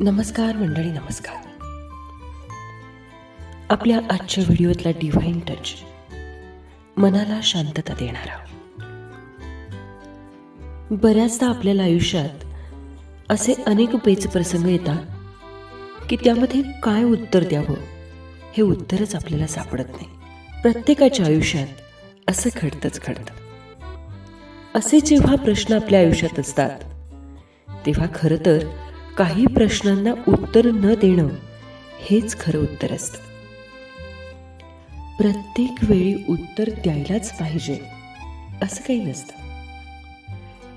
नमस्कार मंडळी नमस्कार. आपल्या आजच्या व्हिडिओतला डिव्हाइन टच मनाला शांतता देणारा बऱ्याचदा आपल्याला आयुष्यात असे अनेक पेच प्रसंग येतात की त्यामध्ये काय उत्तर द्यावं हे उत्तरच आपल्याला सापडत नाही. प्रत्येकाच्या आयुष्यात असं घडतंच घडतं. असे जेव्हा प्रश्न आपल्या आयुष्यात असतात तेव्हा खरं तर काही प्रश्नांना उत्तर न देणं हेच खरं उत्तर असतं. प्रत्येक वेळी उत्तर द्यायलाच पाहिजे असं काही नसतं.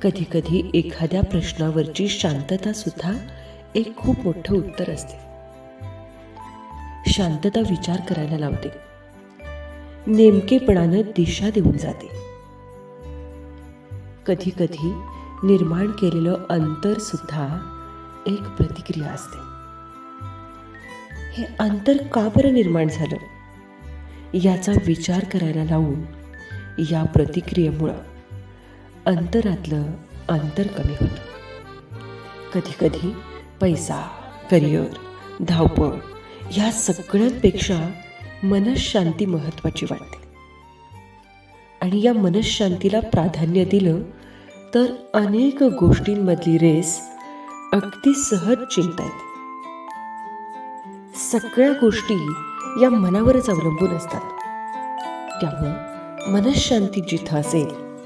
कधी कधी एखाद्या प्रश्नावरची शांतता सुद्धा एक खूप मोठं उत्तर असते. शांतता विचार करायला लावते. नेमकेपणानं दिशा देऊन जाते. कधी कधी निर्माण केलेलं अंतर सुद्धा एक प्रतिक्रिया असते. हे अंतर का बरं निर्माण झालं? याचा विचार करायला लावून या प्रतिक्रियेमुळं अंतरातलं अंतर कमी होतं. कधी कधी पैसा करिअर धावपळ या सगळ्यांपेक्षा मनशांती महत्वाची वाटते. आणि या मनशांतीला प्राधान्य दिलं तर अनेक गोष्टींमधली रेस अगदी सहज चिंतायत. सगळ्या गोष्टी या मनावरच अवलंबून असतात. त्यामुळं मनशांती जिथं असेल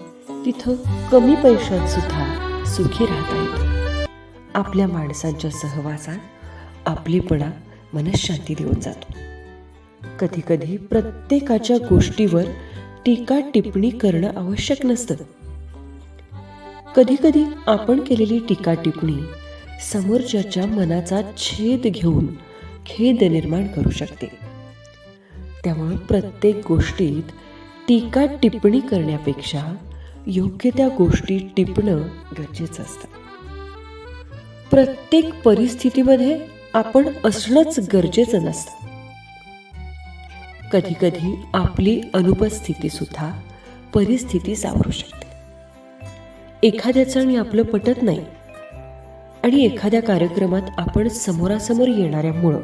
तिथं कमी पैशात सुद्धा सुखी राहता येतं. आपल्या माणसांच्या सहवासात आपलेपणा मनशांती देऊन जातो. कधी कधी प्रत्येकाच्या गोष्टीवर टीका टिप्पणी करणं आवश्यक नसतं. कधी कधी आपण केलेली टीका टिप्पणी समोरच्याच्या मनाचा छेद घेऊन खेद निर्माण करू शकते. त्यामुळे प्रत्येक गोष्टीत टीका टिप्पणी करण्यापेक्षा योग्य त्या गोष्टी टिपणं गरजेचं असतं. प्रत्येक परिस्थितीमध्ये आपण असणंच गरजेचं नसतं. कधी कधी आपली अनुपस्थिती सुद्धा परिस्थिती सावरू शकते. एखाद्याचं आणि आपलं पटत नाही. आणि एखाद्या कार्यक्रमात आपण समोरासमोर येणाऱ्यामुळं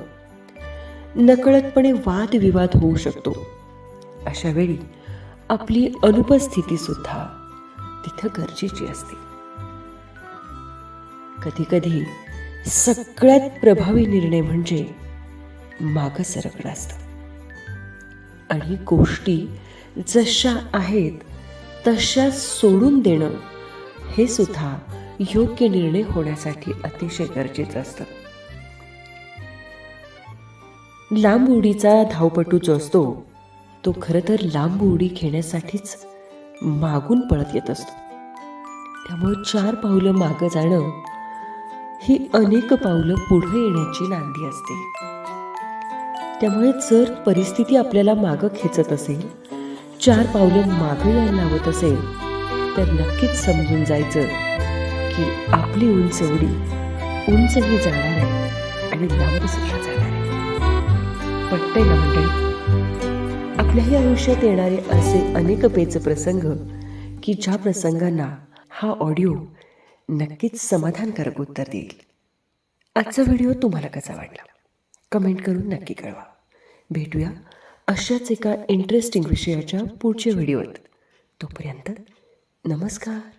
नकळतपणे वादविवाद होऊ शकतो. अशा वेळी आपली अनुपस्थिती सुद्धा तिथं गरजेची असते. कधी कधी सगळ्यात प्रभावी निर्णय म्हणजे माग सरकणं असतं. आणि गोष्टी जशा आहेत तशा सोडून देणं हे सुद्धा योग्य निर्णय होण्यासाठी अतिशय गरजेचं असतं. लांब उडीचा धावपटू जो असतो तो खरं तर लांब उडी घेण्यासाठीच मागून पळत येत असतो. त्यामुळे चार पावलं मागं जाणं ही अनेक पावलं पुढे येण्याची नांदी असते. त्यामुळे जर परिस्थिती आपल्याला मागं खेचत असेल चार पावलं मागं यायला लावत असेल तर नक्कीच समजून जायचं की आपली उंच उडी. उंचही जाणार आहे आणि लांब सुद्धा जाणार आहे. पटते ना मंडळी? आपल्याही आयुष्यात येणारे असे अनेक पेच प्रसंग की ज्या प्रसंगांना हा ऑडिओ नक्कीच समाधानकारक उत्तर देईल. आजचा व्हिडिओ तुम्हाला कसा वाटला? कमेंट करून नक्की कळवा. भेटूया अशाच एका इंटरेस्टिंग विषयाच्या पुढच्या व्हिडिओत. तोपर्यंत नमस्कार.